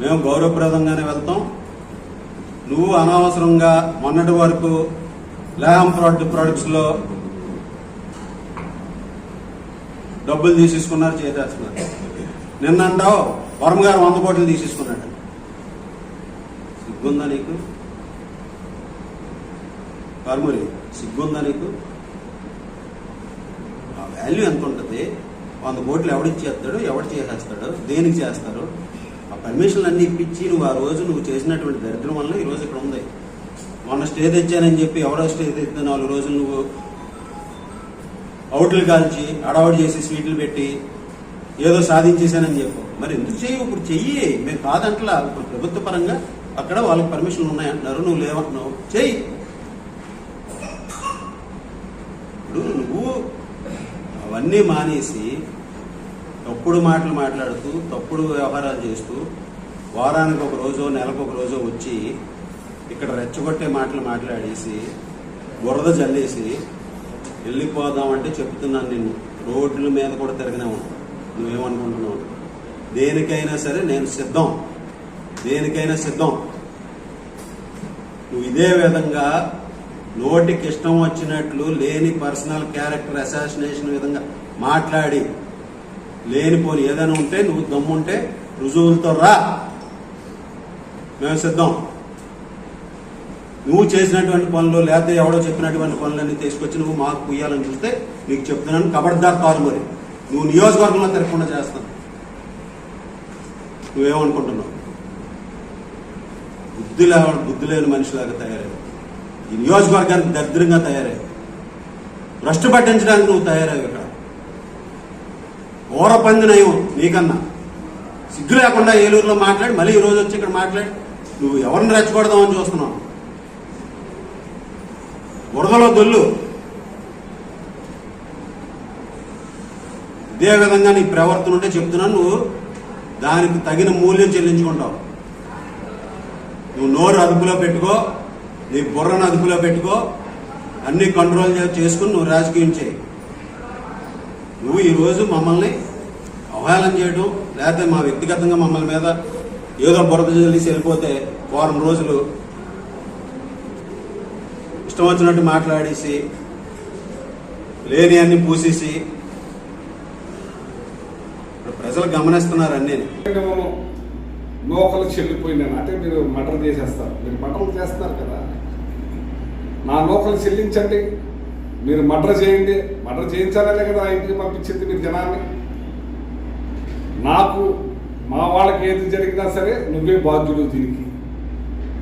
మేము గౌరవప్రదంగానే వెళ్తాం. నువ్వు అనవసరంగా మొన్నటి వరకు లేహం ప్రోడక్ట్ ప్రొడక్ట్స్లో డబ్బులు తీసేసుకున్నారు చేసేస్తున్నారు. నిన్న అంటావు వరం గారు వంద కోట్లు తీసేసుకున్నాడు సిగ్గుందా నీకు? కర్మూరి సిగ్గుందా నీకు? ఆ వాల్యూ ఎంత ఉంటుంది వంద కోట్లు ఎవడిచ్చేస్తాడు ఎవడు చేసేస్తాడు? దేనికి చేస్తారు? ఆ పర్మిషన్లు అన్ని ఇప్పించి నువ్వు ఆ రోజు నువ్వు చేసినటువంటి దరిద్రం వల్ల ఈ రోజు ఇక్కడ ఉంది. మొన్న స్టే తెచ్చానని చెప్పి ఎవరో స్టే తెచ్చిన నాలుగు రోజులు నువ్వు అవుట్లు కాల్చి అడవాడు చేసి స్వీట్లు పెట్టి ఏదో సాధించేశానని చెప్పు. మరి ఎందుకు చెయ్యి ఇప్పుడు చెయ్యి. మేము కాదంటలా. ఇప్పుడు ప్రభుత్వ పరంగా అక్కడ వాళ్ళకి పర్మిషన్లు ఉన్నాయంటున్నారు. నువ్వు లేవంటున్నావు. చెయ్యి. ఇప్పుడు నువ్వు అవన్నీ మానేసి తప్పుడు మాటలు మాట్లాడుతూ తప్పుడు వ్యవహారాలు చేస్తూ వారానికి ఒక రోజు నెలకు ఒక రోజు వచ్చి ఇక్కడ రెచ్చగొట్టే మాటలు మాట్లాడేసి బురద జల్లేసి వెళ్ళిపోదామంటే చెప్తున్నాను నిన్ను రోడ్ల మీద కూడా తిరగనే నువ్వేమనుకుంటున్నావు? దేనికైనా సరే నేను సిద్ధం. దేనికైనా సిద్ధం. నువ్వు ఇదే విధంగా నోటికి ఇష్టం వచ్చినట్లు లేని పర్సనల్ క్యారెక్టర్ అసాసినేషన్ విధంగా మాట్లాడి లేనిపోని ఏదైనా ఉంటే నువ్వు దమ్ముంటే రుజువులతో రా. మేము సిద్ధం. నువ్వు చేసినటువంటి పనులు లేకపోతే ఎవడో చెప్పినటువంటి పనులన్నీ తీసుకొచ్చి నువ్వు మాకు పుయ్యాలని చూస్తే నీకు చెప్తున్నాను. కబడ్దార్ కాదు మరి. నువ్వు నియోజకవర్గంలో తిరగకుండా చేస్తాను. నువ్వేమనుకుంటున్నావు? బుద్ధి లే బుద్ధి లేని మనిషిలాగా తయారయ్యావు. ఈ నియోజకవర్గానికి దరిద్రంగా తయారయ్యావు. భ్రష్టు పట్టించడానికి నువ్వు తయారయ్యావు ఇక్కడ. ఊరపందినయ్యో నీకన్నా. సిగ్గు లేకుండా ఏలూరులో మాట్లాడి మళ్ళీ ఈ రోజు వచ్చి ఇక్కడ మాట్లాడి నువ్వు ఎవరిని రెచ్చగొడదామని చూస్తున్నావు? బురదలో దొల్లు. ఇదే విధంగా నీ ప్రవర్తన ఉంటే చెప్తున్నాను నువ్వు దానికి తగిన మూల్యం చెల్లించుకుంటావు. నువ్వు నోరు అదుపులో పెట్టుకో నీ బుర్రను అదుపులో పెట్టుకో అన్ని కంట్రోల్ చేసుకుని నువ్వు రాజకీయం చేయి. నువ్వు ఈరోజు మమ్మల్ని అవహేళన చేయడం లేకపోతే మా వ్యక్తిగతంగా మమ్మల్ని మీద ఏదో బురద చల్లేసి వెళ్ళిపోతే వారం రోజులు ఇష్టం వచ్చినట్టు మాట్లాడేసి లేని అన్ని పూసేసి ప్రజలు గమనిస్తున్నారు అన్ని. నేను నూకలు చెల్లిపోయినాను అంటే మీరు మటన్ చేసేస్తారు మీరు మటన్ చేస్తారు కదా. నా నూకలు చెల్లించండి. మీరు మటర్ చేయండి. మటర్ చేయించాలనే కదా ఆ ఇంటికి పంపించింది మీరు జనాన్ని. నాకు మా వాళ్ళకి ఏది జరిగినా సరే నువ్వే బాధ్యుడు దీనికి.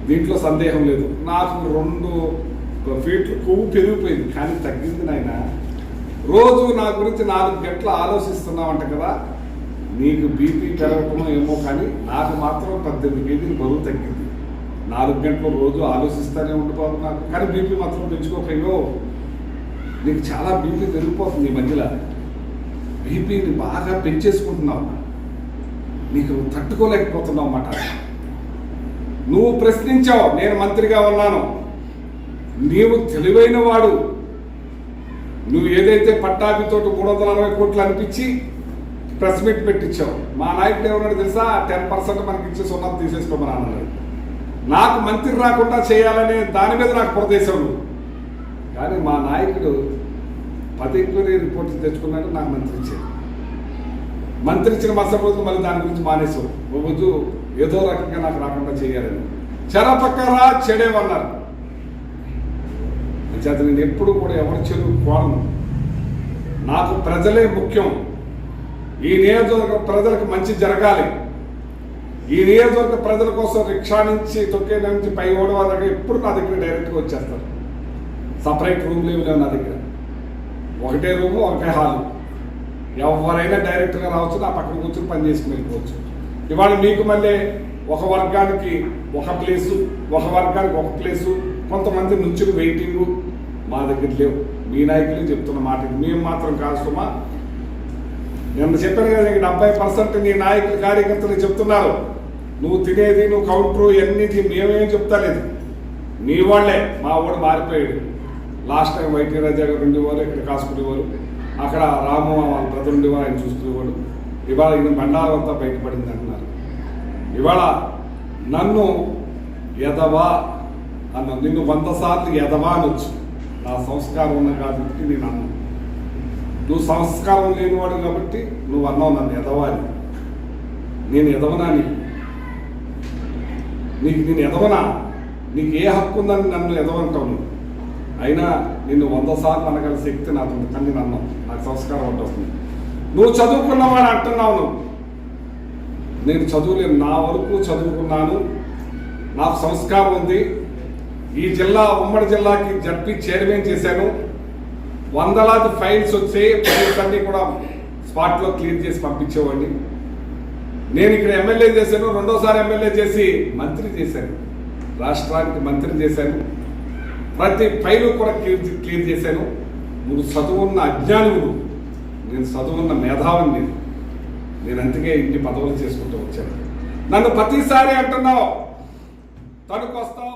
దీంట్లో సందేహం లేదు. నాకు రెండు ఫీట్లు కొవ్వు పెరిగిపోయింది. కానీ తగ్గింది నాయన. రోజు నా గురించి నాలుగు గంటలు ఆలోచిస్తున్నావంట కదా. నీకు బీపీ పెరగటమో ఏమో కానీ నాకు మాత్రం పద్దెనిమిది కేజీలు బరువు తగ్గింది. నాలుగు గంటలు రోజు ఆలోచిస్తానే ఉండిపోదు నాకు. కానీ బీపీ మాత్రం పెంచుకోకయ్యో నీకు చాలా బీపీ పెరిగిపోతుంది ఈ మధ్యలో. బీపీని బాగా పెంచేసుకుంటున్నావు. నీకు తట్టుకోలేకపోతున్నావు అన్నమాట. నువ్వు ప్రశ్నించావు నేను మంత్రిగా ఉన్నాను. నీవు తెలివైన వాడు. నువ్వు ఏదైతే పట్టాభితో మూడు వందల అరవై కోట్లు అనిపించి ప్రెస్ మీట్ పెట్టించావు. మా నాయకుడు ఎవరన్నా తెలుసా? టెన్ పర్సెంట్ మనకి ఇచ్చే సున్నా తీసేసుకోమని అన్నాడు. నాకు మంత్రి రాకుండా చేయాలనే దాని మీద నాకు ప్రదేశం కానీ మా నాయకుడు పది ఎంక్వైరీ రిపోర్ట్ తెచ్చుకున్నాడు నాకు మంత్రి ఇచ్చాడు. మంత్రి ఇచ్చిన మరుసటి రోజు మళ్ళీ దాని గురించి మానేసావు రోజు ఏదో రకంగా నాకు రాకుండా చేయాలని. చెరపక్కరా చెడేవన్నారు. చేత నేను ఎప్పుడు కూడా ఎవరు చెరువు కోరను. నాకు ప్రజలే ముఖ్యం. ఈ నియోజకవర్గ ప్రజలకు మంచి జరగాలి. ఈ నియోజకవర్గ ప్రజల కోసం రిక్షా నుంచి తొక్కే నుంచి పై ఓడవ దగ్గర ఎప్పుడు నా దగ్గర డైరెక్ట్గా వచ్చేస్తారు. సపరేట్ రూమ్ లేవు లేవు నా దగ్గర. ఒకటే రూము ఒకటే హాలు. ఎవరైనా డైరెక్ట్గా రావచ్చు నా పక్కన కూర్చొని పని చేసుకుని వెళ్ళిపోవచ్చు. ఇవాళ మీకు మళ్ళీ ఒక వర్గానికి ఒక ప్లేసు ఒక వర్గానికి ఒక ప్లేసు కొంతమంది నుంచుని వెయిటింగ్ మా దగ్గర లేవు. మీ నాయకులే చెప్తున్న మాట మేము మాత్రం కాదు సుమా. నిన్న చెప్పాను కదా నీకు డెబ్బై పర్సెంట్ నీ నాయకులు కార్యకర్తలు చెప్తున్నారు. నువ్వు తినేది నువ్వు కౌంటరు ఇవన్నీ మేమేం చెప్తాలేదు నీ వాళ్ళే మా వాడు మారిపోయాడు. లాస్ట్ టైం వైటీ రాజా గారు ఉండేవారు ఇక్కడ కాసుకునేవారు. అక్కడ రాము వాళ్ళ ఉండేవారు ఆయన చూసుకునేవాడు ఇవాళ ఈయన బండారం అంతా బయటపడింది అంటున్నారు. ఇవాళ నన్ను ఎదవా అన్న నిన్ను వంద సార్లు ఎదవా అనొచ్చు నా సంస్కారం ఉన్న కాబట్టి నేను అన్నాను నువ్వు సంస్కారం లేనివాడు కాబట్టి నువ్వు అన్నావు నన్ను ఎదవాలి అని. నేను ఎదవనా నీకు? నీకు నేను ఎదవనా నీకు ఏ హక్కు ఉందని నన్ను ఎదవంటావు నువ్వు? అయినా నిన్ను వంద సార్లు అనగల శక్తి నాకు తండ్రి కానీ నాకు సంస్కారం ఉంటుంది నువ్వు చదువుకున్నవాడు అంటున్నావు నువ్వు. నేను చదువులేను. నా వరకు చదువుకున్నాను. నాకు సంస్కారం ఉంది. ఈ జిల్లా ఉమ్మడి జిల్లాకి జడ్పీ చైర్మన్ చేశాను. వందలాది ఫైల్స్ వచ్చాయి ఫైల్స్ అన్ని కూడా స్పాట్లో క్లియర్ చేసి పంపించేవాడిని. నేను ఇక్కడ ఎమ్మెల్యే చేశాను. రెండోసారి ఎమ్మెల్యే చేసి మంత్రి చేశాను. రాష్ట్రానికి మంత్రి చేశాను. ప్రతి ఫైలు కూడా క్లియర్ క్లియర్ చేశాను. నువ్వు చదువున్న అజ్ఞానులు నేను చదువున్న మేధావిని నేను. నేను అందుకే ఇన్ని పదవులు చేసుకుంటూ వచ్చాను. నన్ను ప్రతిసారి అంటున్నావు తణుకు వస్తావు